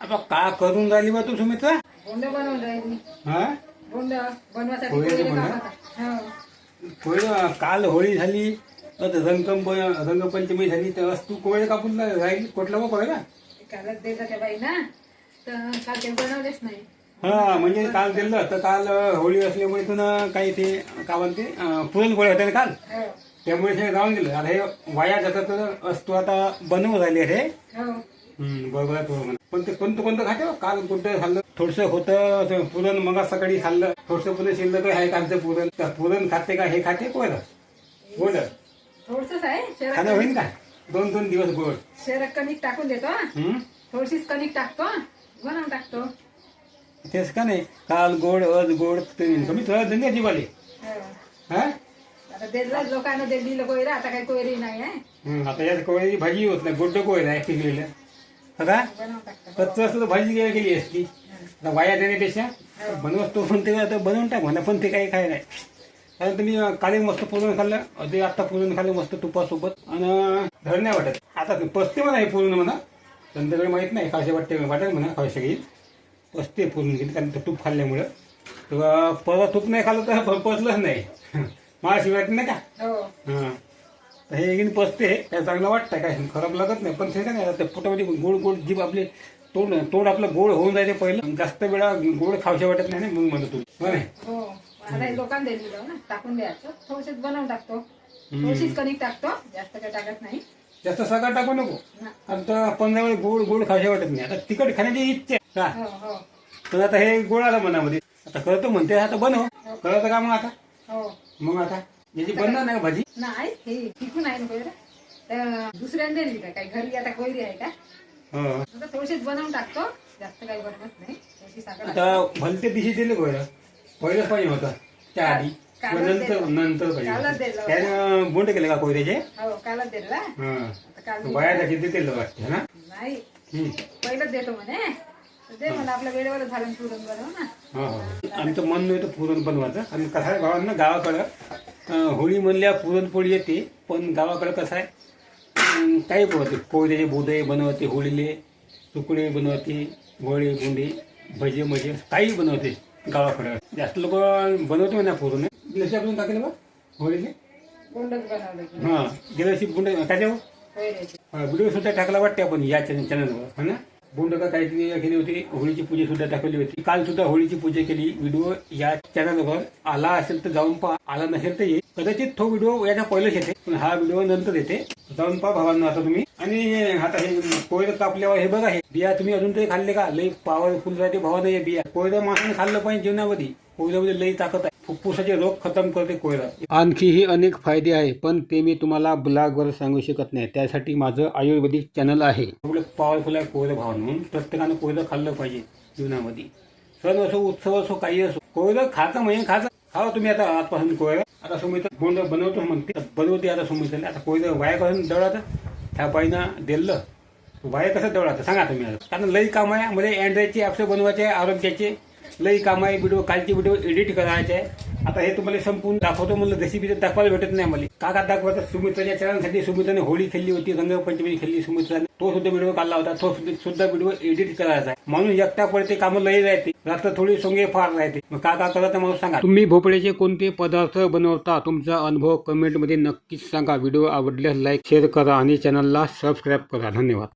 आता का करून राहिली बा तू सुमित्रा? बोंड बनवून राहिली. हा? बोंड बनवासाठी होळीचं बोंड? हो. काल होळी झाली. आता रंगकंप रंगपंचमी झाली. तर तू कोवळे कापून राहिली? ते कालच देत त्या बाई ना. तर काल ते बनवलेच नाही. हा म्हणजे काल दिलं. तर काल अं, होळी असल्यामुळे तुला काही ते काय म्हणते अं, पुरणपोळी होते ना काल? हो. त्यामुळे हे राहून गेलं. आता हे वाया जातात तर असतो आता बनवून राहिले हे हो. बरोबर आहे बरोबर आहे. पण ते कोणतं कोणतं खाते हो? काल कोणतं खाल्लं? थोडस होतं पुरण मग सकाळी खाल्लं. थोडस पुरण शिल्लक आहे कालचं पुरण. त्या पुरण खाते का हे खाते कोण गोड थोडसच आहे खाणं होईल का? दोन दोन दिवस गोड शेरक कणिक टाकून देतो? थोडीशीच कणिक टाकतो बनवून टाकतो. तेच का नाही? काल गोड अज गोड ते कमी थोडा धंद्या जीवाले. हो. हा? आता लोकांना दिली कोयरा आता काही कोयरी नाही आहे आता यात कोळ्याची भाजी होत नाही गोड कोयला आहे पिकलेलं. आता कच्चं तर भाजी गेली गेली असती. आता वाया देण्यापेक्षा बनवत तो पण ते आता बनवून टाक म्हणा पण ते काही काय नाही. कारण तुम्ही काली मस्त पुरण खाल्लं ते आता पुरण खाल्लं मस्त तुपासोबत. आणि धड नाही वाटत. आता पसते म्हणा हे पुरण म्हणा. संध्याकाळी माहीत नाही खावशे वाटते वाटत म्हणा खावशे घेईल पसते पुरण घेईल कारण तूप खाल्ल्यामुळं. तेव्हा परत तूप नाही खाल्लं तर प- पचलंच नाही. महाशिवाय नाही का? हो. हा तर हे घेऊन पसते काय चांगलं वाटतं काय? खराब लागत नाही. पण ते काय नाही ते पोटामध्ये गोड गोड जीभ आपले तोंड तोंड आपलं गोड होऊन जायचे पहिलं. जास्त वेळा गोड खावशे वाटत नाही मग म्हणतो तू. हो. हो हे लोकांना टाकून द्यायचं. थोडीशीच बनवून टाकतो. थोडीशीच कणिक टाकतो. जास्त काही टाकत नाही. जास्त सगळं टाकू नको. आता पंधरा वेळ गोड गोड खावशे वाटत नाही. आता तिखट खाण्याची इच्छा आहे. का हो हो. पण आता हे गोड आलं मनामध्ये. आता करतो म्हणते आता बनव. करत का मग आता? हो. मग आता? याची बनणार नाही भाजी? नाही हे टिकून आहे ना कोयरा तर दुसऱ्यांदा दिली का काही घरी आता कोयरी आहे का? हो. आता थोडीशीच बनवून टाकतो. जास्त काही बनवत नाही. थोडीशी साखर आता भलते दिशी दिले गोयला पहिलंच पाहिजे होता. त्या आधी. कालच किंवा नंतर दिलं. नंतर कालच पाहिजे दिलं. त्यानं बोंड केले का कोयऱ्याचे? हो कालच दिला आता काल वाटते ना? नाही. हम्म. पहिलंच देतो म्हणे. तर दे मला आपल्या वेळेवर झालं पुरण बनव ना. हो हो. आमचं मन नव्हतं पुरण बनवायचं. आणि कसं गावांना गावाकडं होळी म्हणल्या पुरणपोळी येते पण गावाकडं कसं आहे काही बनवते कोयऱ्याचे बोदे बनवते होळीले तुकडे बनवते गोळे बुंदे भजे मजे काही बनवते गावाकडं. जास्त लोक बनवते म्हणा पुरण. गेल्या आपण टाकले बा होळीले? हां गेल्या वर्षी बुंड काय व्हिडिओ सुद्धा टाकला वाटते आपण या चॅनलवर हो ना? बोंडका काहीतरी केली होती. होळीची पूजा सुद्धा टाकली होती. काल सुद्धा होळीची पूजा केली. व्हिडिओ या चॅनलवर आला असेल तर जाऊन पहा. आला नसेल तर ये. कदाचित तो व्हिडिओ याच्या पहिलेच येते. पण हा व्हिडिओ नंतर येते. जाऊन पहा भावांना आता तुम्ही. आणि आता हे कोयर कापल्यावर हे बघा हे. बिया तुम्ही अजून तरी खाल्ले का? लई पॉवरफुल राहते भावानं हे बिया. कोयरा माणसाने खाल्लं पाहिजे जीवनामध्ये. कोयऱ्यामध्ये लई ताकद आहे. फुफ्फुसाचे रोग खतम करते कोयरा आणखीही अनेक फायदे आहे पण ते मी तुम्हाला ब्लॉगवर सांगू शकत नाही. त्यासाठी माझं आयुर्वेदिक चॅनल आहे. पॉवरफुल आहे कोयरा भावानं म्हणून. प्रत्येकानं कोयरा खाल्लं पाहिजे जीवनामध्ये. सण असो उत्सव असो काही असो कोयरा खायचं म्हणजे खायचं खावा तुम्ही आता आजपासून कोयरा आता सुमित बोंड बनवतो म्हणते. बनवते आता सुमित आता कोयरा वाया करून दळाचं ह्या बाईनं दिलं. वाया कसं दळाचं सांगा तुम्ही आता. कारण लई काम आहे. म्हणजे अँड्रॉइडचे ॲप्स बनवायचे आरोग्याचे. लई काम आहे व्हिडिओ कालचे व्हिडिओ एडिट करायचे. आहे आता हे तुम्हाला संपून दाखवतो म्हणलं रेसिपी तर दाखवायला भेटत नाही मला का का दाखवायचं सुमित्राच्या चॅनलसाठी सुमित्राने होळी खेळली होती रंगपंचमी खेळली सुमित्राने. तो सुद्धा व्हिडिओ काढला होता तो सुद्धा- व्हिडिओ एडिट करायचा आहे. म्हणून एकटा पडते कामं लई राहते. रात्र थोडी सोंगे फार राहते. मग का का करत मला सांगा. तुम्ही भोपळ्याचे कोणते पदार्थ बनवता तुमचा अनुभव कमेंटमध्ये नक्कीच सांगा. व्हिडिओ आवडल्यास लाईक शेअर करा आणि चॅनलला सबस्क्राईब करा. धन्यवाद.